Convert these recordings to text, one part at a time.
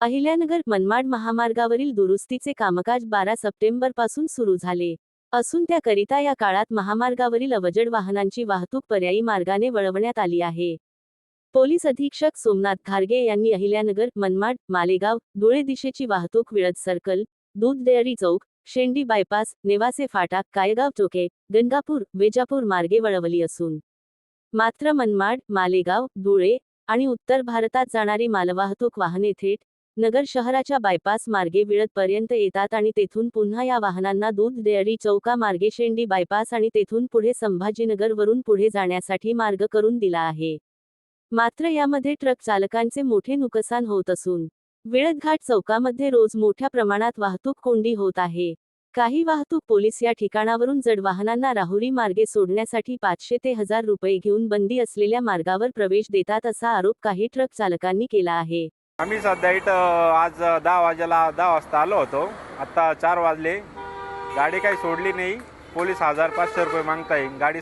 अहिल्यानगर मनमाड महामार्गावरील दुरुस्तीचे कामकाज बारा सप्टेंबरपासून सुरू झाले. असून त्याकरिता या काळात महामार्गावरील अवजड वाहनांची वाहतूक पर्यायी मार्गाने वळवण्यात आली आहे. पोलीस अधीक्षक सोमनाथ घारगे यांनी अहिल्यानगर मनमाड मालेगाव धुळे दिशेची वाहतूक विळद सर्कल दूध डेअरी चौक शेंडी बायपास नेवासे फाटा कायगाव चोके गंगापूर वेजापूर मार्गे वळवली असून. मात्र मनमाड मालेगाव धुळे आणि उत्तर भारतात जाणारी मालवाहतूक वाहने थेट नगर शहराच्या बायपास मार्गे विळदपर्यंत येतात आणि तेथून पुन्हा या वाहनांना दूध डेअरी चौका मार्गे शेंडी बायपास आणि तेथून पुढे संभाजीनगरवरून पुढे जाण्यासाठी मार्ग करून दिला आहे. मात्र यामध्ये ट्रक चालकांचे मोठे नुकसान होत असून विळदघाट चौकामध्ये रोज मोठ्या प्रमाणात वाहतूक कोंडी होत आहे. काही वाहतूक पोलीस या ठिकाणावरून जड वाहनांना राहुरी मार्गे सोडण्यासाठी पाचशे ते हजार रुपये घेऊन बंदी असलेल्या मार्गावर प्रवेश देतात असा आरोप काही ट्रक चालकांनी केला आहे. आम्ही सध्या इथं आज दहा वाजेला दहा वाजता आलो होतो. आत्ता चार वाजले. गाडी काही सोडली नाही. पोलीस हजार पाचशे रुपये मागताय. गाडी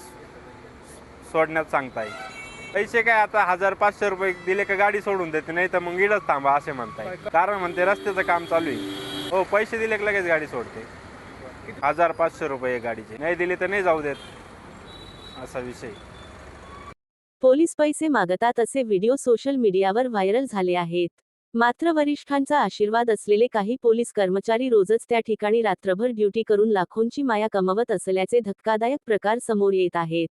सोडण्यात सांगताय. पैसे काय आता हजार पाचशे रुपये दिले का गाडी सोडून देते नाही तर मग इडच थांबा असे म्हणताय. कारण म्हणते रस्त्याचं काम चालू आहे. हो पैसे दिले की लगेच गाडी सोडते? हजार पाचशे रुपये गाडीचे. नाही दिले तर नाही जाऊ देत. असा विषय. पोलीस पैसे मागतात असे व्हिडिओ सोशल मीडियावर व्हायरल झाले आहेत. मात्र वरिष्ठांचा आशीर्वाद असलेले काही पोलीस कर्मचारी रोजच त्या ठिकाणी रात्रभर ड्युटी करून लाखोंची माया कमवत असल्याचे धक्कादायक प्रकार समोर येत आहेत.